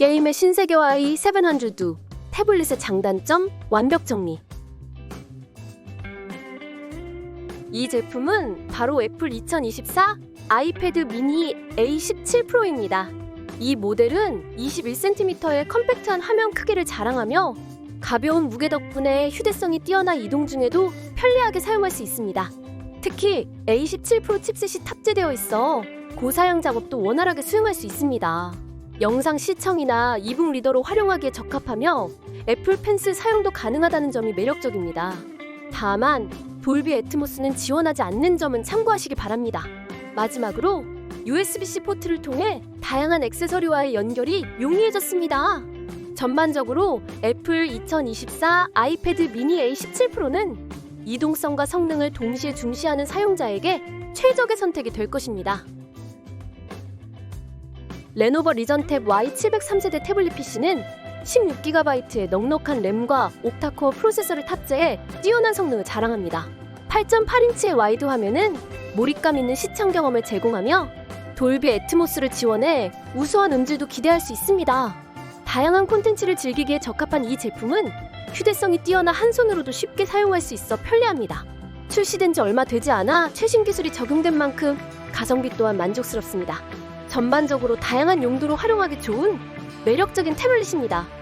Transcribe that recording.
게임의 신세계와의 세븐한줄두 태블릿의 장단점 완벽 정리. 이 제품은 바로 애플 2024 아이패드 미니 A17 프로입니다. 이 모델은 21cm의 컴팩트한 화면 크기를 자랑하며 가벼운 무게 덕분에 휴대성이 뛰어나 이동 중에도 편리하게 사용할 수 있습니다. 특히 A17 프로 칩셋이 탑재되어 있어 고사양 작업도 원활하게 수행할 수 있습니다. 영상 시청이나 이북 리더로 활용하기에 적합하며 애플 펜슬 사용도 가능하다는 점이 매력적입니다. 다만 돌비 애트모스는 지원하지 않는 점은 참고하시기 바랍니다. 마지막으로 USB-C 포트를 통해 다양한 액세서리와의 연결이 용이해졌습니다. 전반적으로 애플 2024 아이패드 미니 A17 프로는 이동성과 성능을 동시에 중시하는 사용자에게 최적의 선택이 될 것입니다. 레노버 리전탭 Y703세대 태블릿 PC는 16GB의 넉넉한 램과 옥타코어 프로세서를 탑재해 뛰어난 성능을 자랑합니다. 8.8인치의 와이드 화면은 몰입감 있는 시청 경험을 제공하며 돌비 애트모스를 지원해 우수한 음질도 기대할 수 있습니다. 다양한 콘텐츠를 즐기기에 적합한 이 제품은 휴대성이 뛰어나 한 손으로도 쉽게 사용할 수 있어 편리합니다. 출시된 지 얼마 되지 않아 최신 기술이 적용된 만큼 가성비 또한 만족스럽습니다. 전반적으로 다양한 용도로 활용하기 좋은 매력적인 태블릿입니다.